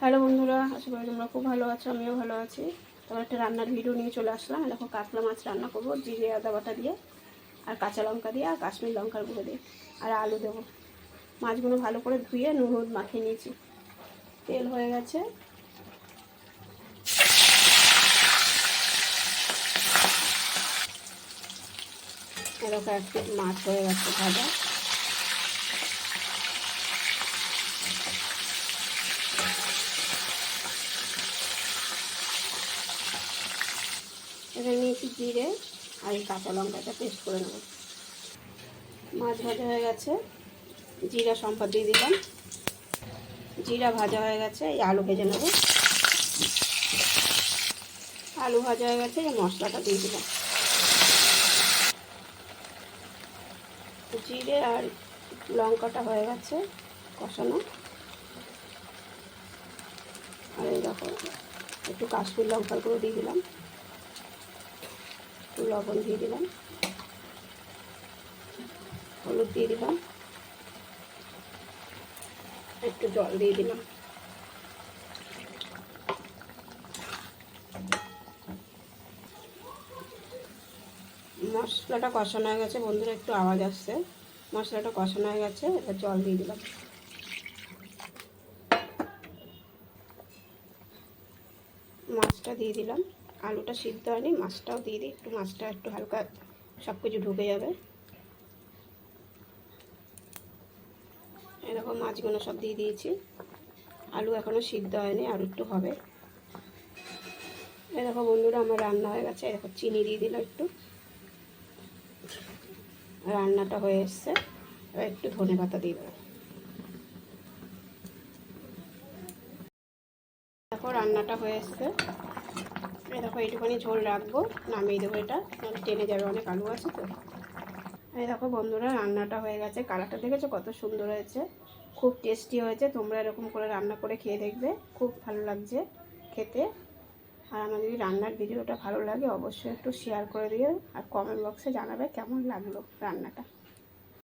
Hello বন্ধুরা, আশা করি তোমরা খুব ভালো আছো, আমিও ভালো আছি। তোমার একটা রান্নার ভিডিও নিয়ে চলে আসলাম। দেখো, কাতলা মাছ রান্না করব, জিরে, আদা বাটা দিয়ে, আর কাঁচা লঙ্কা দিয়ে, আর কাশ্মীর লঙ্কার গুঁড়ো দিয়ে, আর আলু দেবো। মাছগুলো ভালো করে ধুয়ে নুন, হলুদ মাখিয়ে নিয়েছি। তেল হয়ে গেছে। এরকম এক মাছ হয়ে গেছে ভাজা। এখানে নিয়েছি জিরে আর এই কাঁচা লঙ্কাটা পেস্ট করে নেব। মাছ ভাজা হয়ে গেছে। জিরা সম্পদ দিয়ে দিলাম। জিরা ভাজা হয়ে গেছে, এই আলু ভেজে নেব। আলু ভাজা হয়ে গেছে, এই মশলাটা দিয়ে দিলাম। জিরে আর লঙ্কাটা হয়ে গেছে কষানো। আর এই দেখো, একটু কাশ্মীর লঙ্কার গুঁড়ো দিয়ে দিলাম। একটু লবণ দিয়ে দিলাম। হলুদ দিয়ে দিলাম। একটু জল দিয়ে দিলাম। মশলাটা কষানো হয়ে গেছে। বন্ধুরা, একটু আওয়াজ আসছে। মশলাটা কষানো হয়ে গেছে। এবার জল দিয়ে দিলাম। মাছটা দিয়ে দিলাম। আলুটা সিদ্ধ হয়নি, মাছটাও দিয়ে দিই, একটু মাছটা একটু হালকা সব কিছু ঢুকে যাবে। এরকম মাছগুলো সব দিয়ে দিয়েছি। আলু এখনও সিদ্ধ হয়নি, আর একটু হবে। এরকম বন্ধুরা, আমার রান্না হয়ে গেছে। এরকম চিনি দিয়ে দিলাম একটু। রান্নাটা হয়ে এসছে। একটু ধনে পাতা দিয়ে দেবো। দেখো রান্নাটা হয়ে এসছে। এই দেখো এইটুখানি ঝোল রাখব। নামিয়ে দেবো এটা। টেনে যাবে, অনেক আলু আছে তো। এই দেখো বন্ধুরা, রান্নাটা হয়ে গেছে। কালারটা দেখেছ? কত সুন্দর হয়েছে। খুব টেস্টি হয়েছে। তোমরা এরকম করে রান্না করে খেয়ে দেখবে। খুব ভালো লাগছে খেতে। আর আমার যদি রান্নার ভিডিওটা ভালো লাগে, অবশ্যই একটু শেয়ার করে দিও। আর কমেন্ট বক্সে জানাবে কেমন লাগল রান্নাটা।